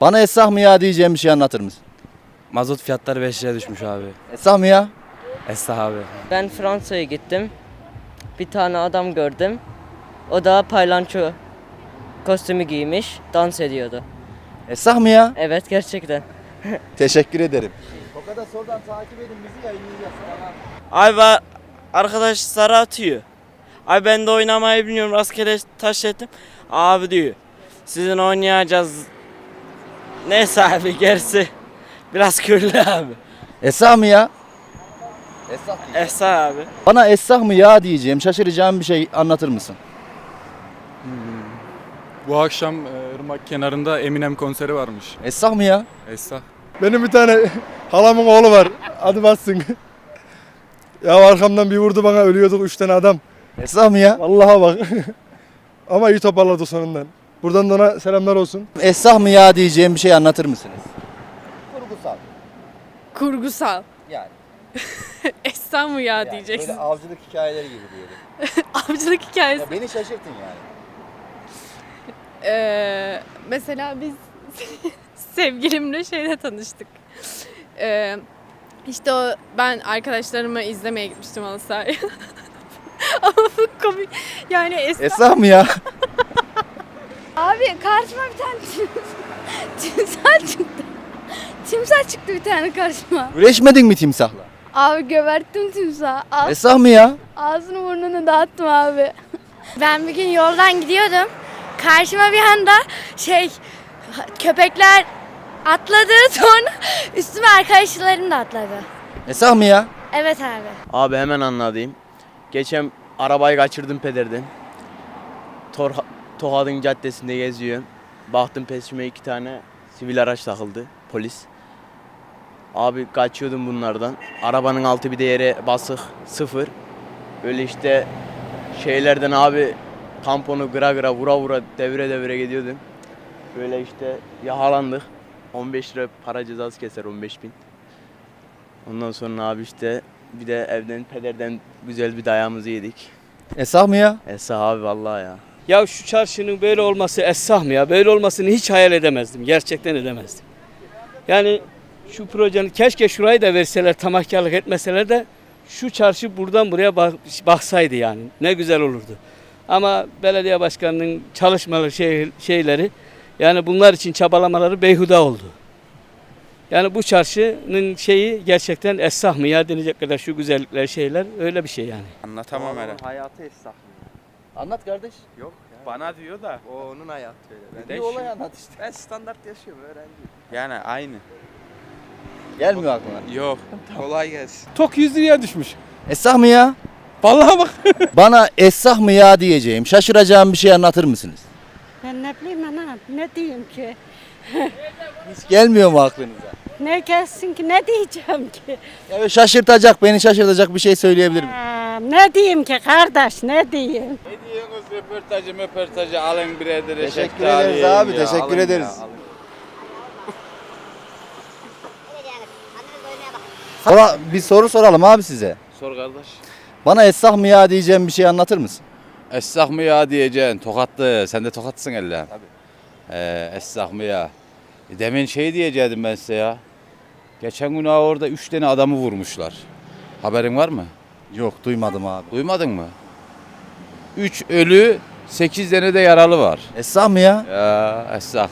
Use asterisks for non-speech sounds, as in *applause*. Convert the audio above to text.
Bana esah mı ya diyeceğim bir şey anlatır mısın? Mazot fiyatları 5 liraya düşmüş abi. Esah mı ya? Esnaf abi. Ben Fransa'ya gittim. Bir tane adam gördüm. O da paylanço kostümü giymiş, dans ediyordu. Esah mı ya? Evet gerçekten. *laughs* Teşekkür ederim. O kadar sorudan takip edin bizi yayınlayacağız. Ay va- arkadaş sarı atıyor. Ay ben de oynamayı bilmiyorum rastgele taş ettim. Abi diyor. Sizin oynayacağız. Neyse abi gerisi biraz köylü abi. Esah mı ya? Esah Esa abi. Bana esah mı ya diyeceğim şaşıracağım bir şey anlatır mısın? Bu akşam e, Irmak kenarında Eminem konseri varmış. Esah mı ya? Esra. Benim bir tane halamın oğlu var. Adı bassın. ya arkamdan bir vurdu bana ölüyorduk üç tane adam. Esah mı ya? Vallahi bak. *laughs* Ama iyi toparladı sonundan. Buradan da ona selamlar olsun. Esah mı ya diyeceğim bir şey anlatır mısınız? Kurgusal. Kurgusal. Yani. *laughs* Esra mı ya diyeceksin. Böyle avcılık hikayeleri gibi diyelim. *laughs* Avcılık hikayesi. Ya beni şaşırtın yani. Ee, mesela biz *laughs* sevgilimle şeyle tanıştık. Ee, işte o ben arkadaşlarımı izlemeye gitmiştim halı sahaya. Ama komik. Yani Esra Esah mı ya? Abi karşıma bir tane tim- timsah çıktı. Timsah çıktı bir tane karşıma. Güreşmedin mi timsahla? Abi göberttim timsahı. Ağz, Esah mı ya? ağzını burnunu dağıttım abi. Ben bir gün yoldan gidiyordum. Karşıma bir anda şey köpekler atladı *laughs* sonra üstüme arkadaşlarım da atladı. Esah mı ya? Evet abi. Abi hemen anlatayım. Geçen arabayı kaçırdım pederden. Tor Tohad'ın caddesinde geziyorum. Baktım peşime iki tane sivil araç takıldı. Polis. Abi kaçıyordum bunlardan. Arabanın altı bir de yere basık. Sıfır. Böyle işte şeylerden abi tamponu gıra gıra vura vura devre devre gidiyordum. Böyle işte yakalandık. 15 lira para cezası keser 15 bin. Ondan sonra abi işte bir de evden pederden güzel bir dayağımızı yedik. Esah mı ya? Esa abi vallahi ya. Ya şu çarşının böyle olması esah mı ya? Böyle olmasını hiç hayal edemezdim. Gerçekten edemezdim. Yani şu projenin keşke şurayı da verseler, tamahkarlık etmeseler de şu çarşı buradan buraya bak, baksaydı yani. Ne güzel olurdu. Ama belediye başkanının çalışmaları şey, şeyleri yani bunlar için çabalamaları beyhuda oldu. Yani bu çarşının şeyi gerçekten esah mı ya denecek kadar şu güzellikler şeyler öyle bir şey yani. Anlatamam hele. Hayatı esnaf. Anlat kardeş. Yok Bana diyor da o onun hayatı öyle. Ben Bir olay anlat işte. Ben standart yaşıyorum öğrenci. Yani aynı. Gelmiyor aklına. Yok. *laughs* Kolay gelsin. Tok 100 liraya düşmüş. Esah mı ya? Vallahi bak. *laughs* Bana esah mı ya diyeceğim. Şaşıracağım bir şey anlatır mısınız? Ben ne bileyim ana ne diyeyim ki? *laughs* Hiç gelmiyor mu aklınıza? Ne gelsin ki ne diyeceğim ki? Ya şaşırtacak, beni şaşırtacak bir şey söyleyebilir miyim? Ha, ne diyeyim ki kardeş ne diyeyim? Ne diyorsunuz röportajı röportajı alın lira Teşekkür ederiz abi, ya, teşekkür alın ya, ederiz. alın. Sonra bir soru soralım abi size. Sor kardeş. Bana esah mı ya diyeceğim bir şey anlatır mısın? Essak mı ya diyeceksin. Tokatlı. Sen de tokatlısın elle. Tabii. Ee, essak mı ya? E, Demin şey diyecektim ben size ya. Geçen gün ha orada üç tane adamı vurmuşlar. Haberin var mı? Yok duymadım abi. Duymadın mı? Üç ölü, sekiz tane de yaralı var. Esah mı ya? Ya essak.